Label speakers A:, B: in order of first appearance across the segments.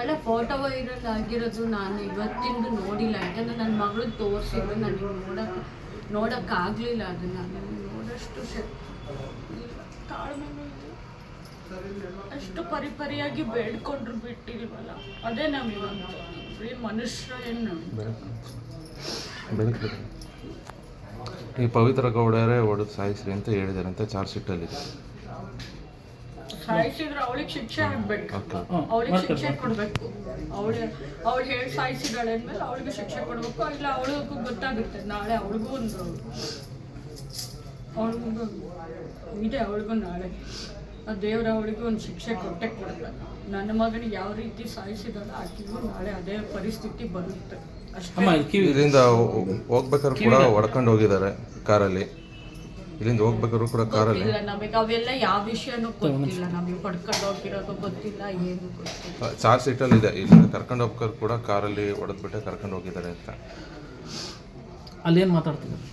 A: ಅಲ್ಲ photo viral ಆಗಿರೋದು ನಾನು ಇವತ್ತಿಂದು ನೋಡಿಲ್ಲ. ಯಾಕಂದ್ರೆ ನನ್ನ ಮಗಳು ತೋರಿಸಿದ್ರು ನನಗೆ ನೋಡಕ್ ನೋಡೋಕ್ಕಾಗಲಿಲ್ಲ ಅದನ್ನ. ನೋಡೋಷ್ಟು ಇಲ್ಲ. ಅಷ್ಟು ಪರಿಪರಿಯಾಗಿ ಬೇಡ್ಕೊಂಡ್ರು ಬಿಟ್ಟಿಲ್ವಲ್ಲ? ಅದೇ ನಮಗಂತ ಬರೀ ಮನುಷ್ಯ ಏನು
B: ಈ ಪವಿತ್ರ ಗೌಡರೇ ಹೊಡೆದು ಸಾಯಿಸ್ರಿ ಅಂತ ಹೇಳಿದ್ದಾರೆ ಅಂತ ಚಾರ್ಜ್ ಶೀಟಲ್ಲಿದೆ
A: ಸಾಯಿಸಿದ್ರೆ ಅವಳಿಗೆ ಶಿಕ್ಷೆ ಆಗ್ಬೇಕು. ಅವಳಿಗೆ ಶಿಕ್ಷೆ ಕೊಡ್ಬೇಕು. ಅವಳು ಅವಳು ಹೇಳಿ ಸಾಯಿಸಿದಾಳೆ ಅಂದ್ಮೇಲೆ ಅವಳಿಗೆ ಶಿಕ್ಷೆ ಕೊಡ್ಬೇಕು. ಇಲ್ಲ ಅವಳಿಗೂ ಗೊತ್ತಾಗುತ್ತೆ. ನಾಳೆ ಅವಳಿಗೂ ಒಂದು ಅವಳಿಗೂ ಇದೆ ಅವಳಿಗೂ ನಾಳೆ. ಆ ದೇವ್ರ ಅವಳಿಗೂ ಒಂದು ಶಿಕ್ಷೆ ಕೊಟ್ಟೆ ಕೊಡಲ್ಲ ನನ್ನ ಮಗನಿಗೆ ಯಾವ ರೀತಿ ಸಾಯಿಸಿದಾಳೆ ಆಕಿಗೂ ನಾಳೆ ಅದೇ ಪರಿಸ್ಥಿತಿ ಬರುತ್ತೆ. ಅಷ್ಟೇ.
B: ಇದರಿಂದ ಹೋಗ್ಬೇಕಾದ್ರು ಕೂಡ ಹೊಡ್ಕೊಂಡು ಹೋಗಿದ್ದಾರೆ ಕಾರಲ್ಲಿ. ಇಲ್ಲಿಂದ ಹೋಗ್ಬೇಕಾದ್ರು ಕೂಡ ಕಾರಲ್ಲಿ.
A: ಗೊತ್ತಿಲ್ಲ ನಮಗೆ ಅವೆಲ್ಲ ಯಾವ ವಿಷಯನೂ ಗೊತ್ತಿಲ್ಲ. ನಮಗೆ ಪಡ್ಕೊಂಡು ಹೋಗಿರೋದು ಗೊತ್ತಿಲ್ಲ ಏನು ಗೊತ್ತಿಲ್ಲ.
B: ಚಾರ್ಜ್ ಅಲ್ಲಿ ಇದೆ. ಇಲ್ಲಿ ಕರ್ಕೊಂಡು ಹೋಗ್ಬೇಕಾದ್ರು ಕೂಡ ಕಾರಲ್ಲಿ ಹೊಡೆದ್ಬಿಟ್ಟೆ ಕರ್ಕೊಂಡು ಹೋಗಿದ್ದಾರೆ ಅಂತ.
C: ಅಲ್ಲೇನು ಮಾತಾಡ್ತಿದ್ದಾರೆ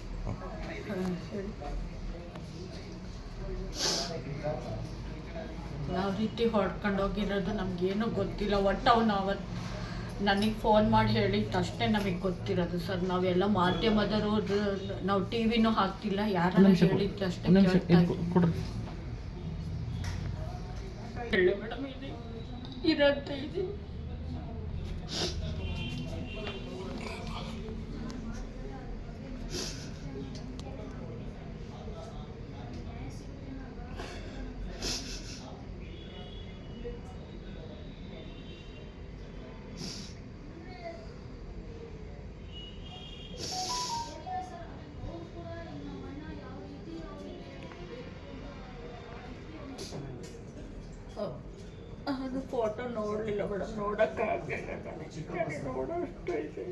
A: ಯಾವ ರೀತಿ ಹೊಡ್ಕೊಂಡು ಹೋಗಿರೋದು ನಮ್ಗೇನು ಗೊತ್ತಿಲ್ಲ. ಒಟ್ಟು ಅವನು ಅವತ್ತು ನನಗೆ ಫೋನ್ ಮಾಡಿ ಹೇಳಿದ ಅಷ್ಟೇ ನಮಗೆ ಗೊತ್ತಿರೋದು ಸರ್. ನಾವೆಲ್ಲ ಮಾಧ್ಯಮದವರು ನಾವು ಟಿ ವಿನೂ ಹಾಕ್ತಿಲ್ಲ
C: ಕೊಡಿ.
A: ಹೇಳಿದ್ದು ಅಷ್ಟೇ ಹೇಳಿ ಮೇಡಮ್ ಇದೆ ಇರಂತ ಇದೆ. ಅದು ಫೋಟೋ ನೋಡಲಿಲ್ಲ ಮೇಡಮ್ ನೋಡೋಕ್ಕಾಗಲಿಲ್ಲ ನನಗೆ ನೋಡೋಷ್ಟು ಇದೆ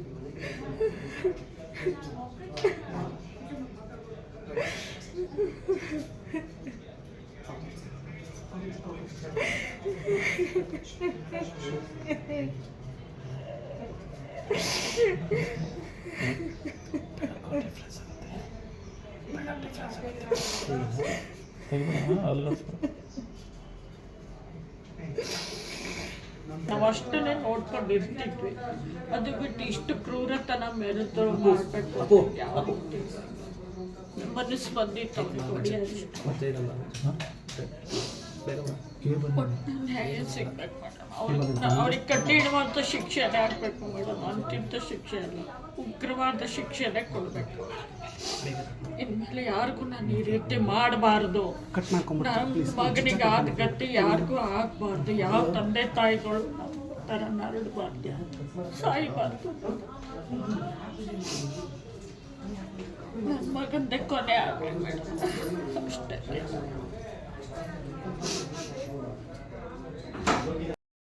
C: ಅಲ್ಲ
A: ನಾವು ಅಷ್ಟನ್ನೇ ನೋಡ್ಕೊಂಡು ಇರ್ತಿದ್ವಿ ಅದು ಬಿಟ್ಟು ಇಷ್ಟು ಕ್ರೂರತನ ಮೆರೆದು ಮಾಡಬೇಕು ಯಾವ ಮನಸ್ಸು ಬಂದಿತ್ತು ನ್ಯಾಯ ಸಿಗ್ಬೇಕು ಮೇಡಮ್. ಅವ್ರಿಗೆ ಅವ್ರಿಗೆ ಕಠಿಣವಾದ ಶಿಕ್ಷೆನೇ ಆಗಬೇಕು ಮೇಡಮ್. ಅಂತಿಂತ ಶಿಕ್ಷೆ ಅಲ್ಲ. ಉಗ್ರವಾದ ಶಿಕ್ಷೆನೇ ಕೊಡಬೇಕು. ಇನ್ಮೇಲೆ ಯಾರಿಗೂ ನಾನು ಈ ರೀತಿ ಮಾಡಬಾರ್ದು. ನಮ್ಮ ಮಗನಿಗೆ ಆದ ಗತಿ ಯಾರಿಗೂ ಆಗಬಾರ್ದು. ಯಾವ ತಂದೆ ತಾಯಿಗಳು ಥರ ನರಡಬಾರ್ದು ಸಾಯಬಾರ್ದು. ನನ್ನ ಮಗಂದೇ ಕೊನೆ ಆಗಲಿ ಮೇಡಮ್. ಅಷ್ಟೇ.